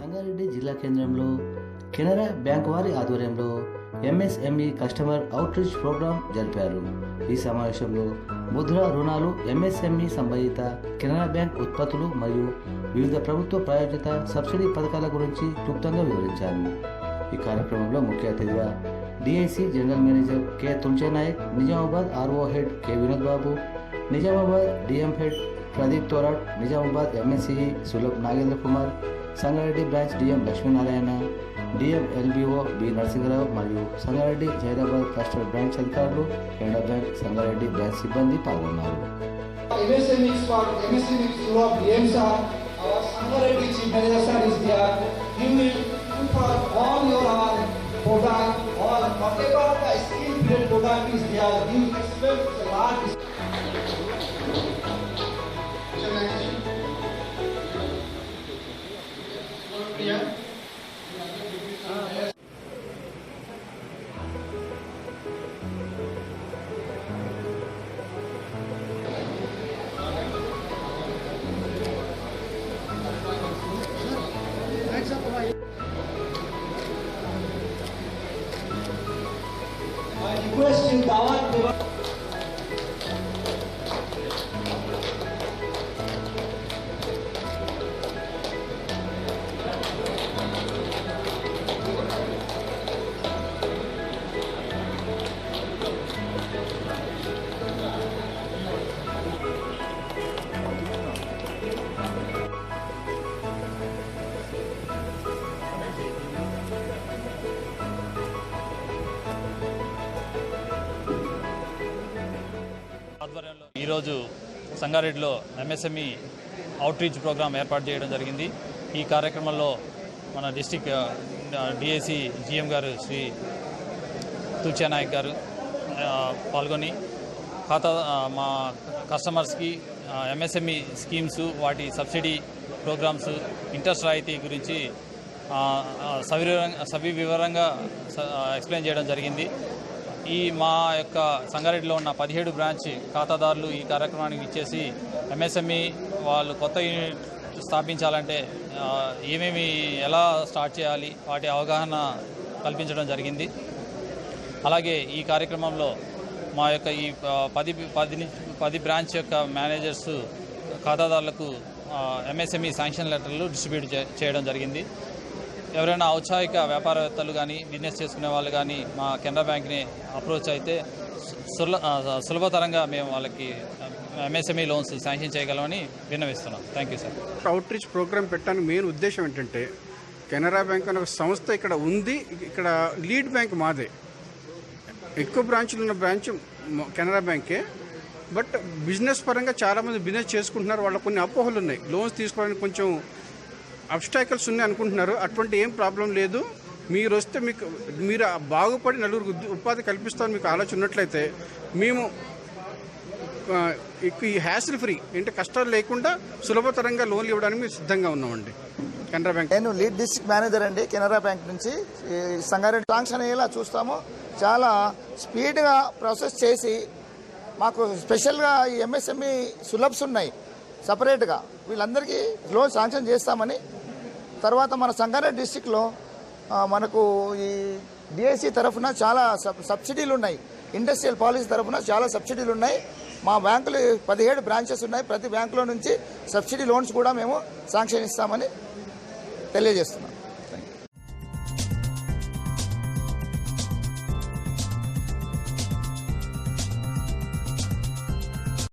సంగారెడ్డి జిల్లా కేంద్రంలో కెనరా బ్యాంక్ వారి ఆధ్వర్యంలో ఎంఎస్ఎంఈ కస్టమర్ అవుట్రీచ్ ప్రోగ్రాం జరిపారు. ఈ సమావేశంలో ముద్ర రుణాలు ఎంఎస్ఎంఈ సంబంధిత కెనరా బ్యాంక్ ఉత్పత్తులు మరియు వివిధ ప్రభుత్వ ప్రాయోజిత సబ్సిడీ పథకాల గురించి క్లుప్తంగా వివరించారు. ఈ కార్యక్రమంలో ముఖ్య అతిథిగా DIC general manager K. Tulche Nayak Nizamabad RO head K. Vinod Babu Nizamabad DM head Pradeep Thorat Nizamabad MSCE Sulabh Nagendra Kumar Sangareddy branch DM Lakshminarayana DM LBO B Narasimha Rao మరియు Sangareddy Zaheerabad cluster branch అధికారులు Canara bank Sangareddy branch సిబ్బంది పాల్గొన్నారు product or whatever the skill product is there, you expect large request you, ఈరోజు సంగారెడ్డిలో MSME outreach programme ఏర్పాటు చేయడం జరిగింది. ఈ కార్యక్రమంలో మన డిస్టిక్ డిఏసి జిఎం గారు శ్రీ తుచానాయక్ గారు పాల్గొని ఖాతా మా కస్టమర్స్కి ఎంఎస్ఎంఈ స్కీమ్స్ వాటి సబ్సిడీ ప్రోగ్రామ్స్ ఇంట్రెస్ట్ రాయితీ గురించి సవివరంగా సవివరంగా ఎక్స్ప్లెయిన్ చేయడం జరిగింది. ఈ మా యొక్క సంగారెడ్డిలో ఉన్న పదిహేడు బ్రాంచ్ ఖాతాదారులు ఈ కార్యక్రమానికి ఇచ్చేసి ఎంఎస్ఎంఈ వాళ్ళు కొత్త యూనిట్ స్థాపించాలంటే ఏమేమి ఎలా స్టార్ట్ చేయాలి వాటి అవగాహన కల్పించడం జరిగింది. అలాగే ఈ కార్యక్రమంలో మా యొక్క ఈ పది పది పది బ్రాంచ్ యొక్క మేనేజర్స్ ఖాతాదారులకు ఎంఎస్ఎంఈ శాంక్షన్ లెటర్లు డిస్ట్రిబ్యూట్ చేయడం జరిగింది. ఎవరైనా ఔత్సాహిక వ్యాపారవేత్తలు కానీ బిజినెస్ చేసుకునే వాళ్ళు కానీ మా కెనరా బ్యాంక్ని అప్రోచ్ అయితే సులభతరంగా మేము వాళ్ళకి ఎంఎస్ఎంఈ లోన్స్ శాంక్షన్ చేయగలమని విన్నవిస్తున్నాం. Thank you sir outreach programme పెట్టడానికి మెయిన్ ఉద్దేశం ఏంటంటే కెనరా బ్యాంక్ అనే ఒక సంస్థ ఇక్కడ ఉంది ఇక్కడ లీడ్ బ్యాంక్ మాదే. ఎక్కువ బ్రాంచ్లు ఉన్న బ్రాంచ్ కెనరా బ్యాంకే బట్ బిజినెస్ పరంగా చాలామంది బిజినెస్ చేసుకుంటున్నారు వాళ్ళ కొన్ని అపోహలు ఉన్నాయి. లోన్స్ తీసుకోవడానికి కొంచెం అబ్స్టాకల్స్ ఉన్నాయి అనుకుంటున్నారు. అటువంటి ఏం ప్రాబ్లం లేదు. మీరు వస్తే మీకు మీరు బాగుపడి నలుగురికి ఉపాధి కల్పిస్తామని మీకు ఆలోచన ఉన్నట్లయితే మేము ఈ హ్యాసిల్ ఫ్రీ అంటే కష్టాలు లేకుండా సులభతరంగా లోన్లు ఇవ్వడానికి మేము సిద్ధంగా ఉన్నామండి. కెనరా బ్యాంక్. నేను లీడ్ డిస్ట్రిక్ట్ మేనేజర్ అండి. కెనరా బ్యాంక్ నుంచి సంగారెడ్డి శాంక్షన్ అయ్యేలా చూస్తాము. చాలా స్పీడ్గా ప్రాసెస్ చేసి మాకు స్పెషల్గా ఈ ఎంఎస్ఎంఈ సులభ్స్ ఉన్నాయి. సపరేట్గా వీళ్ళందరికీ లోన్ శాంక్షన్ చేస్తామని తర్వాత మన సంగారెడ్డి డిస్టిక్లో మనకు ఈ డిఎస్సి తరఫున చాలా సబ్ సబ్సిడీలు ఉన్నాయి. ఇండస్ట్రియల్ పాలసీ తరఫున చాలా సబ్సిడీలు ఉన్నాయి. మా బ్యాంకులు పదిహేడు బ్రాంచెస్ ఉన్నాయి. ప్రతి బ్యాంకులో నుంచి సబ్సిడీ లోన్స్ కూడా మేము శాంక్షన్ ఇస్తామని తెలియజేస్తున్నాం.